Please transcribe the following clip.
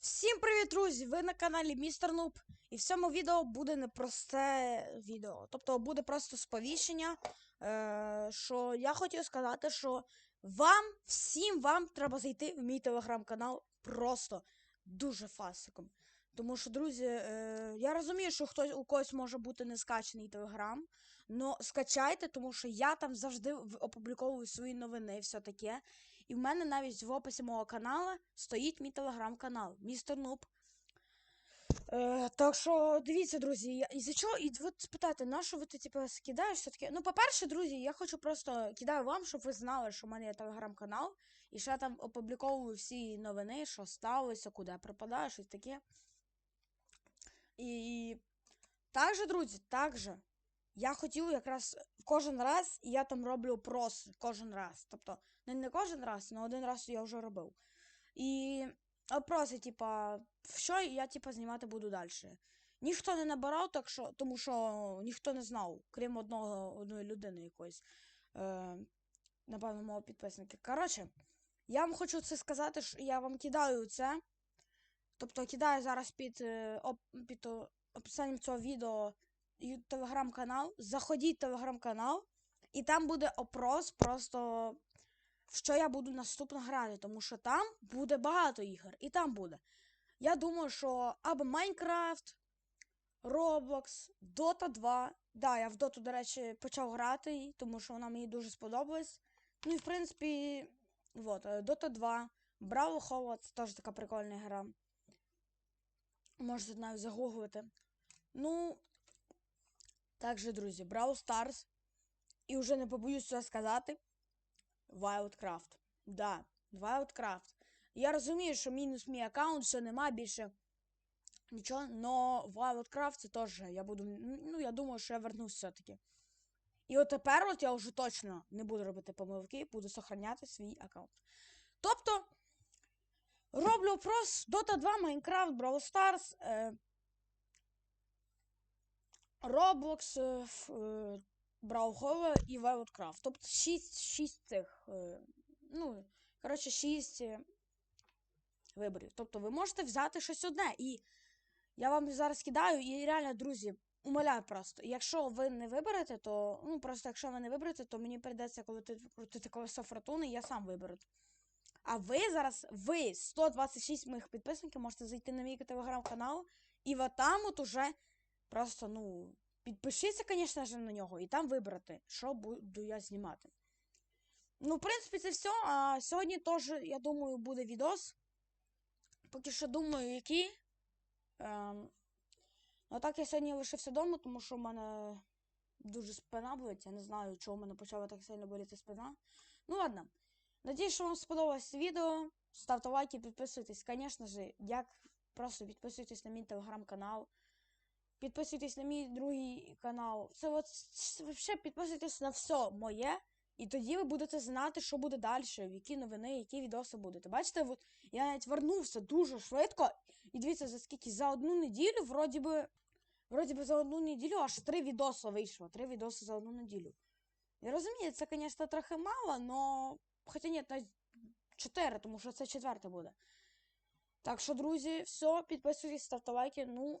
Всім привіт, друзі! Ви на каналі Містер Нуб. І в цьому відео буде непросте відео. Тобто буде просто сповіщення. Е, що я хотів сказати, що вам, всім вам треба зайти в мій телеграм-канал просто дуже фасиком. Тому що, друзі, е, я розумію, що хтось у когось може бути не скачаний телеграм. Но скачайте, тому що я там завжди опубліковую свої новини, і все таке. І в мене навіть в описі мого каналу стоїть мій телеграм-канал, містер Нуб. Е, так що дивіться, друзі, я, і за чого, і от спитайте, на що ви ти типу, скидаєш все таке? Ну, по-перше, друзі, я хочу просто кидаю вам, щоб ви знали, що в мене є телеграм-канал, і що я там опубліковую всі новини, що сталося, куди я пропадаю, щось таке. І також, друзі, також я хотів якраз кожен раз, і я там роблю опрос кожен раз. Тобто, не, не кожен раз, але один раз я вже робив. І опроси, типа, що я типа знімати буду далі. Ніхто не набирав, так що, тому що ніхто не знав, крім одного одної людини якоїсь. Е, напевно, мого підписника. Коротше, я вам хочу це сказати, що я вам кидаю це. Тобто кидаю зараз під, е, під описанням цього відео телеграм-канал. Заходіть в телеграм-канал, і там буде опрос просто в що я буду наступно грати, тому що там буде багато ігор, і там буде. Я думаю, що або Майнкрафт, Roblox, Dota 2. Да, я в Доту, до речі, почав грати, тому що вона мені дуже сподобалась. Ну і в принципі, вот, е, Dota 2, Brawl Howard, теж така прикольна гра. Можете навіть загуглити. Ну, також, друзі, Brawl Stars. І вже не побоюсь це сказати. Wildcraft. Да, Wildcraft. Я розумію, що мінус мій аккаунт, що нема більше нічого, но Wildcraft це теж я буду. Ну, я думаю, що я вернусь все-таки. І от тепер от я вже точно не буду робити помилки, буду сохраняти свій аккаунт. Тобто, роблю опрос Dota 2, Minecraft, Brawl Stars, е, Roblox, е, ф- е, Браухова і Wildcraft. Тобто 6, 6 цих. е, Ну, коротше, 6 виборів. Тобто ви можете взяти щось одне. І я вам зараз кидаю, і реально, друзі, умоляю просто. Якщо ви не виберете, то. Ну, просто якщо ви не виберете, то мені прийдеться крутити, крутити колесо фортуни, я сам виберу. А ви зараз, ви, 126 моїх підписників, можете зайти на мій телеграм-канал, і от там от уже просто, ну, Підпишіться, звісно ж, на нього, і там вибрати, що буду я знімати. Ну, в принципі, це все. А сьогодні теж, я думаю, буде відос. Поки що думаю, який. Ем, ну так я сьогодні лишився вдома, тому що в мене дуже спина болить. Я не знаю, чого в мене почала так сильно боліти спина. Ну ладно. Надіюсь, що вам сподобалось відео. Ставте лайки, підписуйтесь, звісно ж, як просто підписуйтесь на мій телеграм-канал. Підписуйтесь на мій другий канал. Це от взагалі підписуйтесь на все моє. І тоді ви будете знати, що буде далі, які новини, які відоси будуть. Бачите, от я навіть вернувся дуже швидко. І дивіться, за скільки за одну неділю, вроді би, вроді би за одну неділю аж три відоси вийшло. Три відоси за одну неділю. Я розумію, це, звісно, трохи мало, но. Хоча ні, навіть чотири, тому що це четверте буде. Так що, друзі, все, підписуйтесь, ставте лайки. Ну,